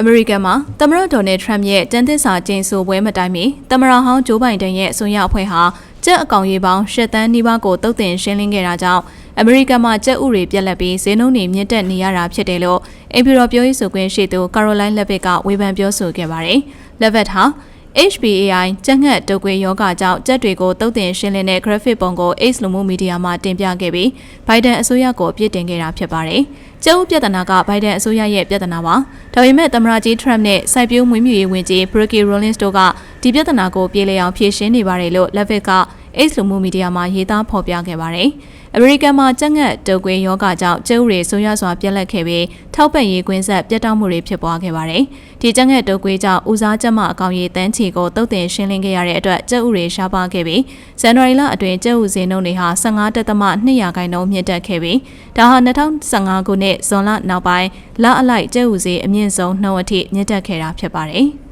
အမေရိကန်မှာသမ္မတဒေါ်နယ်ထရမ့်ရဲ့တန်သစ္စာကျင်းဆိုပွဲမတိုင်မီသမ္မတဟောင်းဂျိုးဘိုင်ဒန်ရဲ့အစိုးရအဖွဲ့ဟာကြက်အကောင်ရေးပေါင်း၈တန်းနီးပါးကိုတုတ်တင်ရှင်းလင်းခဲ့တာကြောင့်အမေရိကန်မှာကြက်ဥတွေပြက်လက်ပြီးဈေးနှုန်းတွေမြင့်တက်နေရတာဖြစ်တယ်လို့အိမ်ဖြူတော်ပြောရေးဆိုခွင့်ရှိသူကာရိုလိုင်းလက်ဗစ်ကဝေဖန်ပြောဆိုခဲ့ပါတယ်။လက်ဗစ်ဟာ HBAI ကြက်ငှက်တုပ်ကွေးယောဂကြောင့်ကြက်တွေကိုတုတ်တင်ရှင်းလင်းတဲ့ graphic ပုံကို X လူမှုမီဒီယာမှာတင်ပြခဲ့ပြီးဘိုင်ဒန်အစိုးရကိုအပြစ်တင်ခဲ့တာဖြစ်ပါတယ်။ကျုပ်ပြဿနာကဘိုင်ဒန်အစိုးရရဲ့ပြဿနာပါ။ဒါပေမဲ့သမ္မတကြီး Trump နဲ့စိုက်ပျိုးမွေးမြူရေးဝန်ကြီး Bricky Rollins တို့ကဒီပြဿနာကိုပြေလည်အောင်ဖြေရှင်းနေပါတယ်လို့ Levitt က X လူမှုမီဒီယာမှာရေးသားဖော်ပြခဲ့ပါတယ်။အမေရိကန်မှာကြက်ငတ်တုပ်ကွေးယောဂကြောင့်ကျုပ်တွေဆိုးရွားစွာပြက်လက်ခဲ့ပြီးထောက်ပံ့ရေးကွင်းဆက်ပြတ်တောက်မှုတွေဖြစ်ပွားခဲ့ပါတယ်။ဒီကြက်ငတ်တုပ်ကွေးကြောင့်ဦးစားချက်မအကောင်ရေးတန်းချီကိုတုတ်တင်ရှင်းလင်းခဲ့ရတဲ့အတွက်ကျုပ်ဥတွေရှားပါခဲ့ပြီးဇန်နဝါရီလအတွင်းကျုပ်ဥစင်းနှုန်းတွေဟာ15တက်သမ2ရာခိုင်နှုန်းမြင့်တက်ခဲ့ပြီးဒါဟာ2015ခုနှစ်ဇွန်လနောက်ပိုင်းလအလိုက်ကျုပ်ဥစည်းအမြင့်ဆုံးနှုန်းအထိမြင့်တက်ခဲ့တာဖြစ်ပါတယ်။